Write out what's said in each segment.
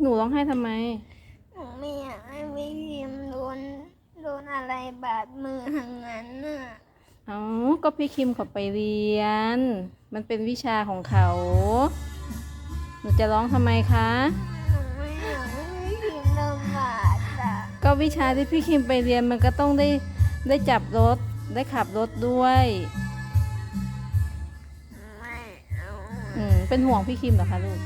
หนูร้องไห้ทำไม หนูไม่อยากให้พี่พิมโดนโดนอะไรบาดมือทางนั้นน่ะเอ้าก็พี่คิมเขาไปเรียน มันเป็นวิชาของเขา หนูจะร้องทำไมคะ หนูไม่อยากให้พี่พิมโดนบาดอะก็วิชาที่พี่คิมไปเรียนมันก็ต้องได้ได้จับรถ ได้ขับรถด้วย ไม่เอาอืม เป็นห่วงพี่คิมเหรอคะลูก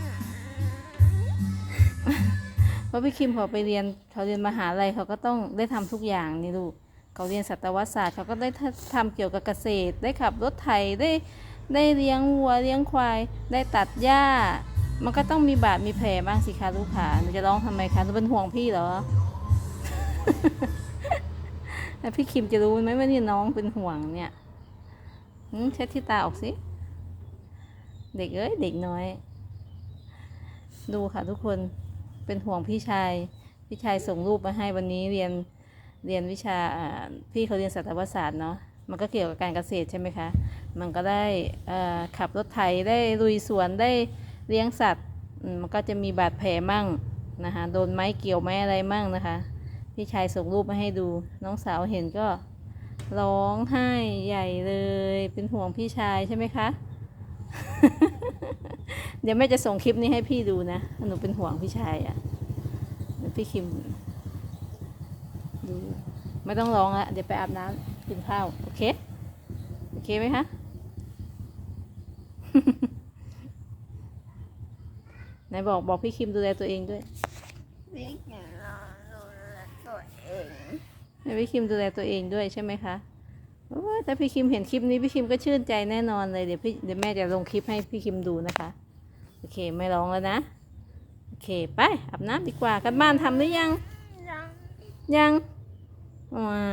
เพราะพี่คิมเขาไปเรียนเขาเรียนมหาลัยเขาก็ต้องได้ทำทุกอย่างนี่ลูกเขาเรียนสัตวศาสตร์เขาก็ได้ทำเกี่ยวกับเกษตร ได้ขับรถไถได้ได้เลี้ยงวัวเลี้ยงควาย ได้ตัดหญ้า มันก็ต้องมีบาดมีแผลบ้างสิคะลูกค่ะหนูจะร้องทำไมคะหนูเป็นห่วงพี่เหรอแล้วพี่คิมจะรู้ไหมว่านี่น้องเป็นห่วงเนี่ยเช็ดที่ตาออกสิ เด็กเอ้ยเด็กน้อย ดูค่ะทุกคน เป็นห่วงพี่ชาย พี่ชายส่งรูปมาให้วันนี้เรียนเรียนวิชาพี่เขาเรียนสัตวศาสตร์เนาะมันก็เกี่ยวกับการเกษตรใช่ไหมคะ มันก็ได้ขับรถไถได้ลุยสวนได้เลี้ยงสัตว์ มันก็จะมีบาดแผลมั่งนะคะโดนไม้เกี่ยวไม้อะไรมั่งนะคะ พี่ชายส่งรูปมาให้ดู น้องสาวเห็นก็ร้องไห้ใหญ่เลย เป็นห่วงพี่ชายใช่ไหมคะ เดี๋ยวแม่จะส่งคลิปนี้ให้พี่ดูนะ หนูเป็นห่วงพี่ชายอะ่ะ พี่คิม ดู ไม่ต้องร้องละเดี๋ยวไปอาบน้ำกินข้าว โอเค โอเคไหมคะไหนบอกบอกพี่คิมดูแลตัวเองด้วยพี่พิมรอดูแลตัวเองให้พี่คิมดูแลตัวเองด้วยใช่ไหมคะโอ้ยถ้าพี่คิมเห็นคลิปนี้พี่คิมก็ชื่นใจแน่นอนเลยเดี๋ยวพี่เดี๋ยวแม่จะลงคลิปให้พี่คิมดูนะคะ โอเคไม่ร้องแล้วนะโอ เคไปอาบน้ำดีกว่ากันบ้านทำหรือยัง ยังยังไม่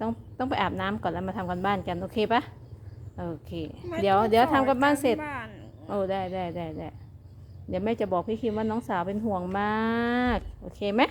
ต้องต้องไปอาบน้ำก่อนแล้วมาทำกันบ้านกันโอเคปะโอเค เดี๋ยวเดี๋ยวทำกันบ้านเสร็จ โอ้ได้ได้ได้ได้เดี๋ยวแม่จะบอกพี่คิมว่าน้องสาวเป็นห่วงมาก โอเคไหม